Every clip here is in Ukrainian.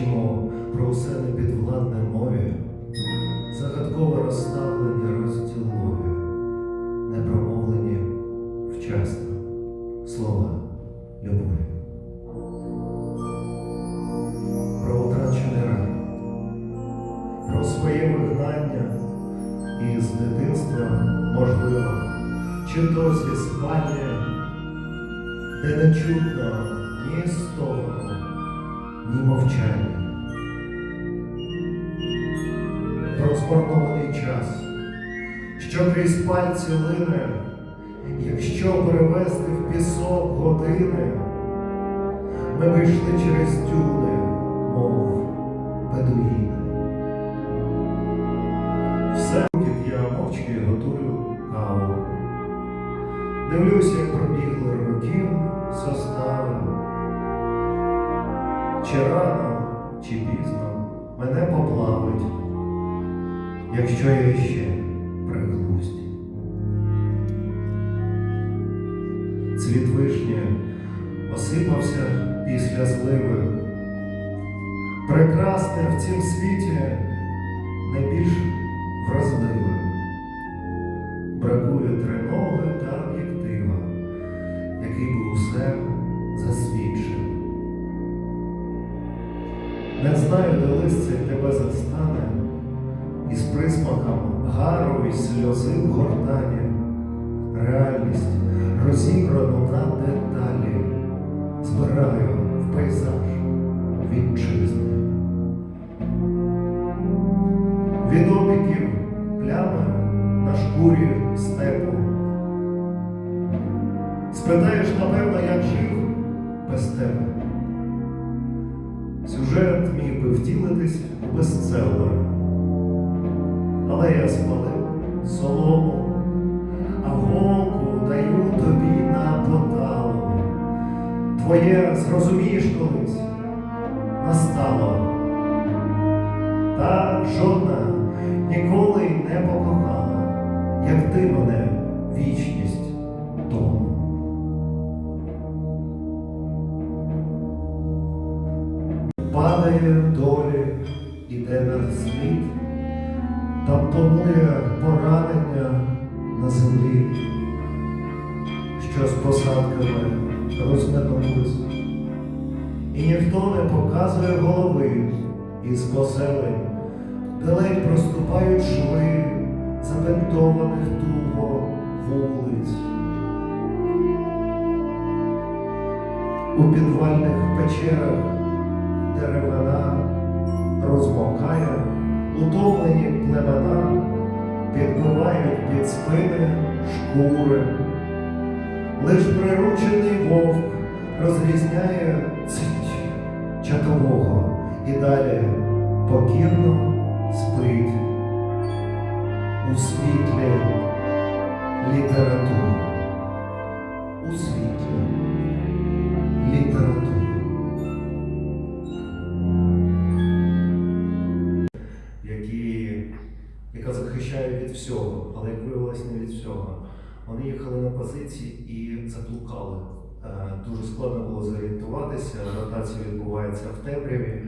мовчимо про усе непідвладне мові, загадково розставлені розділові, непромовлені вчасно слова любові. Про утрачений рай, про своє вигнання із дитинства можливо, чи то зі спальні, де не чутно ні стогону, ні мовчання. Про змарнований час, що крізь пальці лине, якщо перевести в пісок години, ми вийшли через дюни, мов бедуїни. Все я мовчки готую каву. Дивлюся, Чи рано, чи пізно мене поплавить, якщо я ще при глузді. Цвіт вишні осипався після зливи. Прекрасне в цім світі найбільш вразливе. Бракує триноги та об'єктива, який би усе Не знаю, де лисце тебе застане, із присмаком гару і сльози в гортані, реальність розібрану на деталі, збираю в пейзаж бестселер. Але я спалив солому, а голку даю тобі на поталу. Твоє зрозумієш колись настало. Та жодна ніколи не покохала, як ти мене вічність тому. Падає долі, іде на слід, там тонує поранення на землі, що з посадками розминулись, і ніхто не показує голови із поселень, де ледь проступають шви забинтованих тупо вулиць. У підвальних печерах деревина розмокає, утомлені племена підбивають під спини шкури. Лиш приручений вовк розрізняє цить чатового і далі покірно спить у світлі літератури. У світлі літератури. Від всього, але як виявилось не від всього. Вони їхали на позиції і заблукали. Е, Дуже складно було зорієнтуватися, ротація відбувається в темряві.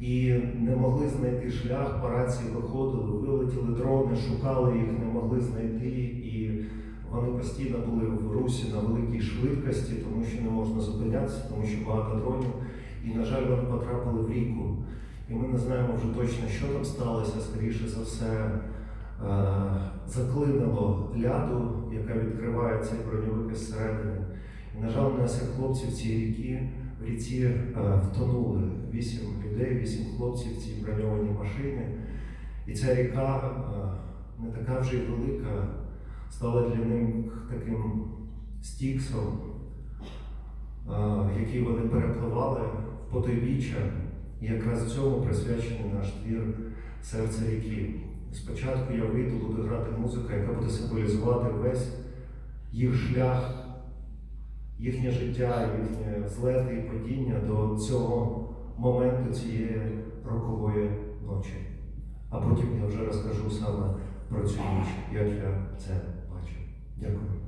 І не могли знайти шлях, по рації виходили, вилетіли дрони, шукали їх, не могли знайти. І вони постійно були в русі на великій швидкості, тому що не можна зупинятися, тому що багато дронів. І, на жаль, вони потрапили в ріку. І ми не знаємо вже точно, що там сталося. Скоріше за все, заклинило ляду, яка відкриває цей броньовик із середини. І, на жаль, у нас як в цій ріки, в ріці е, втонули. Вісім людей, вісім хлопців в цій броньованій машині. І ця ріка е, не така вже й велика, стала для них таким стіксом, е, який вони перепливали в потойбіччя. І якраз цьому присвячений наш твір Серце ріки. Спочатку я вийду, буду грати музику, яка буде символізувати весь їх шлях, їхнє життя, їхнє злети і падіння до цього моменту цієї рокової ночі. А потім я вже розкажу саме про цю ніч, як я це бачу. Дякую.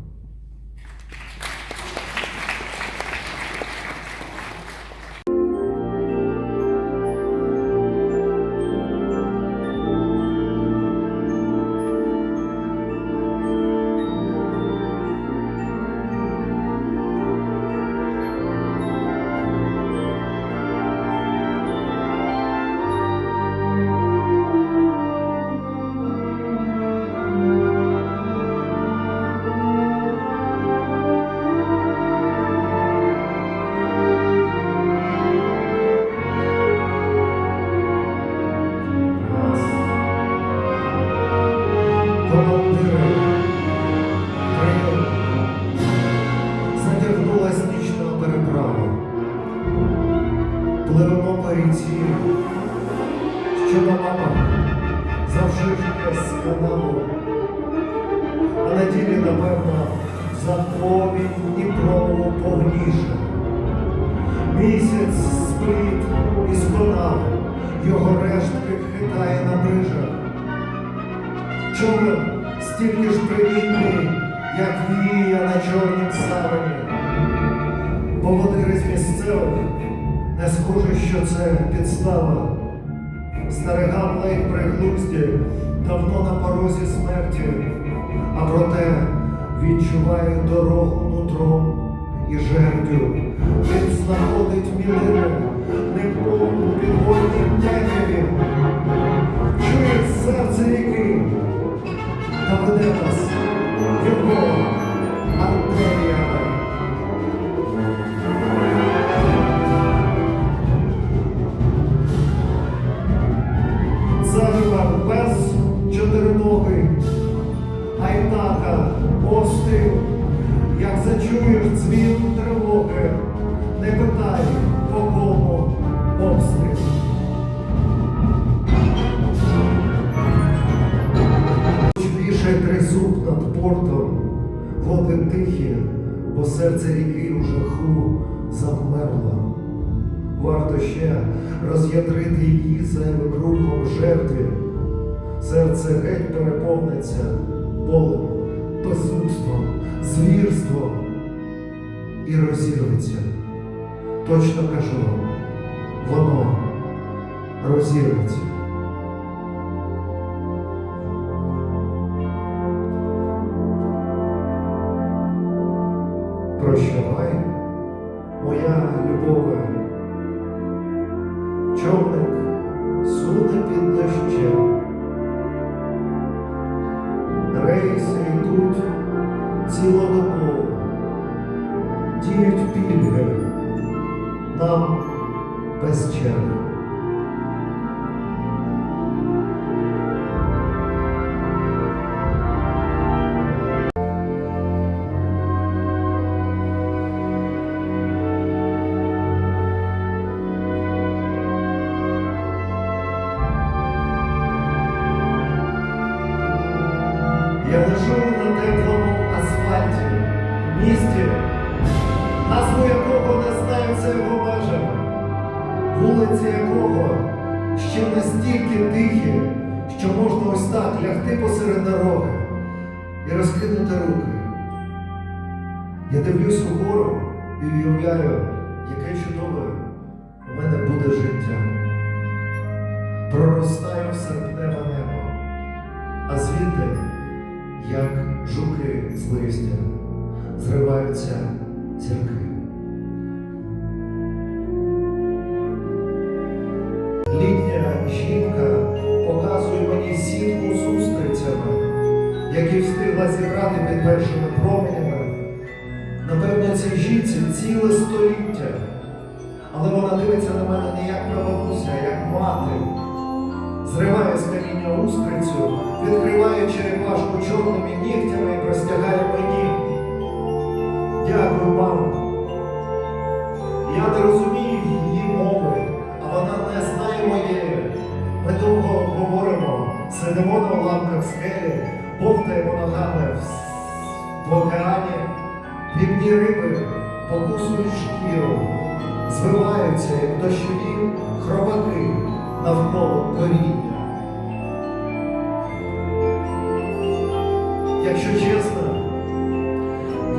Хитає на брижах. Човен стільки ж привітний, як вія на чорнім савані. Поводири з місцевих не схоже, що це підстава. Стерегав ледь приглузді, давно на порозі смерті, а проте відчуває дорогу нутром і жердю. Він знаходить мілину, немов у підводній води тихі, бо серце ріки у жаху завмерло. Варто ще роз'ядрити її зайвим рухом жертві. Серце геть переповниться болем, безумством, звірством і розірветься. Точно кажу, воно розірветься. моя любове. І розкинути руки. Я дивлюсь угору і уявляю, яке чудове у мене буде життя. Проростаю в серпневе небо, а звідти як жуки з листя, зриваються зірки. Літня жінка показує мені сітку з які встигла зібрати під першими променями. Напевно, цій жінці ціле століття, але вона дивиться на мене не як бабуся, а як мати зриває з каміння устрицю, відкриває черепашку чорними нігтями і простягає мені. Дякую, мамо. Я не розумію її мови, а вона не знає моєї. Ми довго говоримо, сидимо на уламках скелі, бовтаємо ногами в, океані, дрібні риби покусують шкіру, звиваються, як дощові хробаки навколо коріння. Якщо чесно,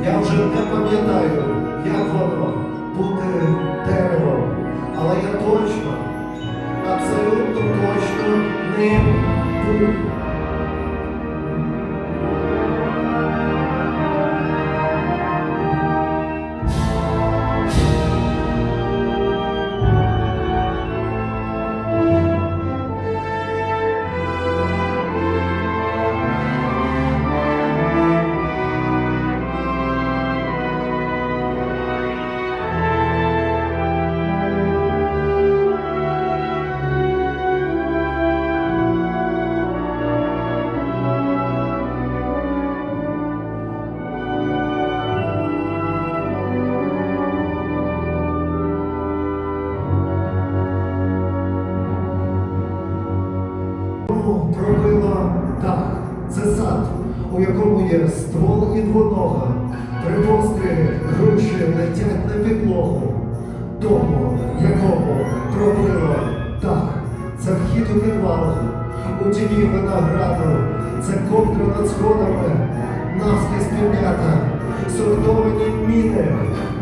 я вже не пам'ятаю, як воно бути деревом, але я точно, абсолютно точно ним був. У якому є ствол і двонога. Три постріли груші летять на підлогу. Дому, якому пробило дах. Це вхід у підвал, у тіні винограду. Це ковдра над сходами, навскіз піднята, сортовані міни,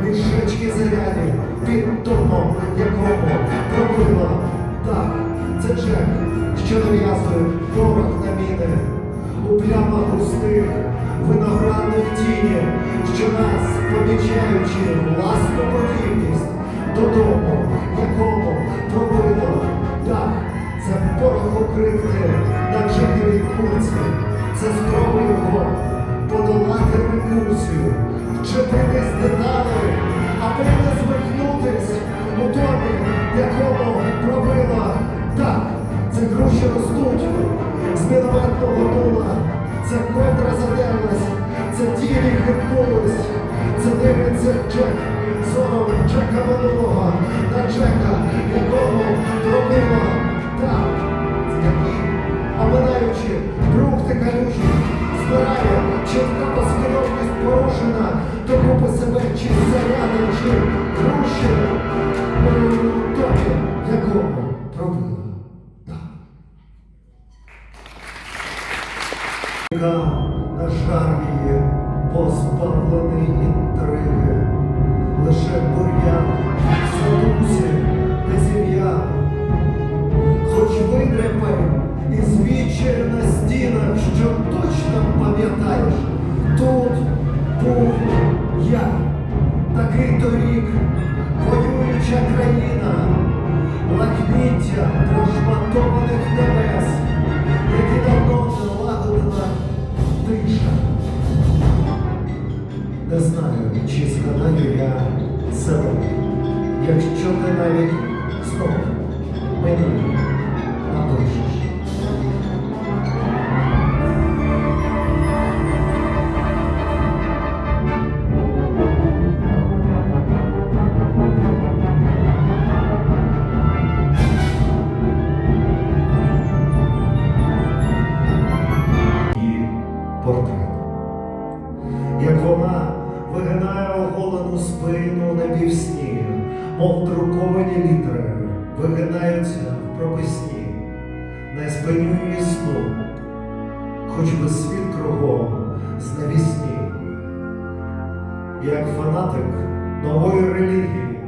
мішечки заряді, під домом, якому пробило дах. Це Джек, що нав'язує порох на міни, у плямах густих виноградних тіні, що нас, помічаючи власну подібність, додому, якому пробило дах. Це порохокритки на джиговій курці, це спроби його подолати рекурсію, вчепитись деталі, задерлась, це тіні хитнулись, це дивиться Джек, зором Джека минулого на Джека, якому. Це які, оминаючи брухти калюжі, збирає, чи в послідовність порушена, то купи себе чи заряди, чи груші у домі, якому пробила на позбавлений інтриги, лише бур'ян в садусі, де зім'я, хоч видряпай і звідчай на стінах, що точно пам'ятаєш, тут був я, такий торік, воююча країна, лахміття прошматованих чи згадаю я себе, якщо ти навіть стоп мені нової релігії,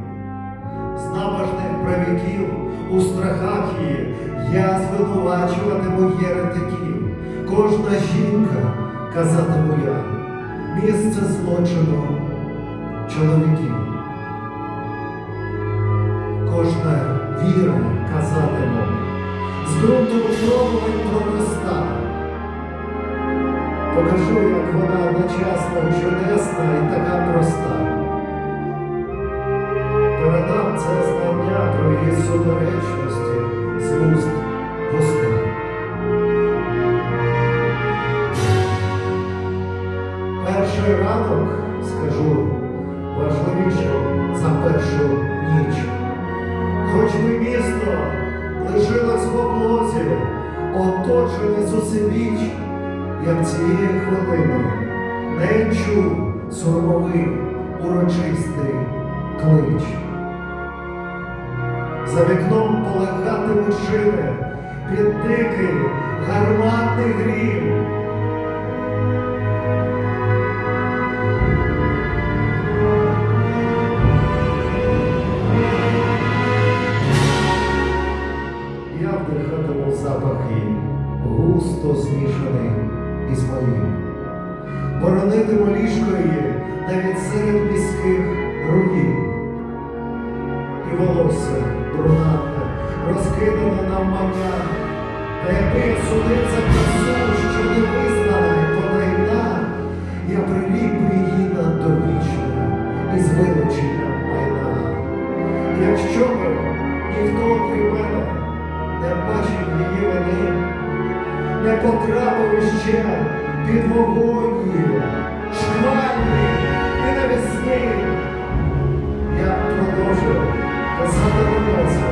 з набожних правіків у страхах її я звинувачуватиму єретиків, кожна жінка казатиму я місце злочину чоловіків. Кожна віра казатиме, з ґрунту випробувань пророста. Покажу, як вона одночасно чудесна і така проста. Її суперечності з вуст в. Перший ранок, скажу, важливіше за першу ніч. Хоч би місто лишилось в облозі, оточене зусибіч, як цієї хвилини не чув сурмовий урочистий За вікном полегатимуть шини під дикий гарматний грім. Я вдихатиму запахи, густо змішаний із моїм. Боронитиму ліжко її навіть серед міських руїн волосся брунатне, розкинула на маня, та який судиться красу, що не визнала конайна, я приліп її на довічне, без вилучення майна. Якщо б ніхто крім мене не бачив її мені, не потрапив іще під вогонь, шквальний ненависний, я продовжую. Господи,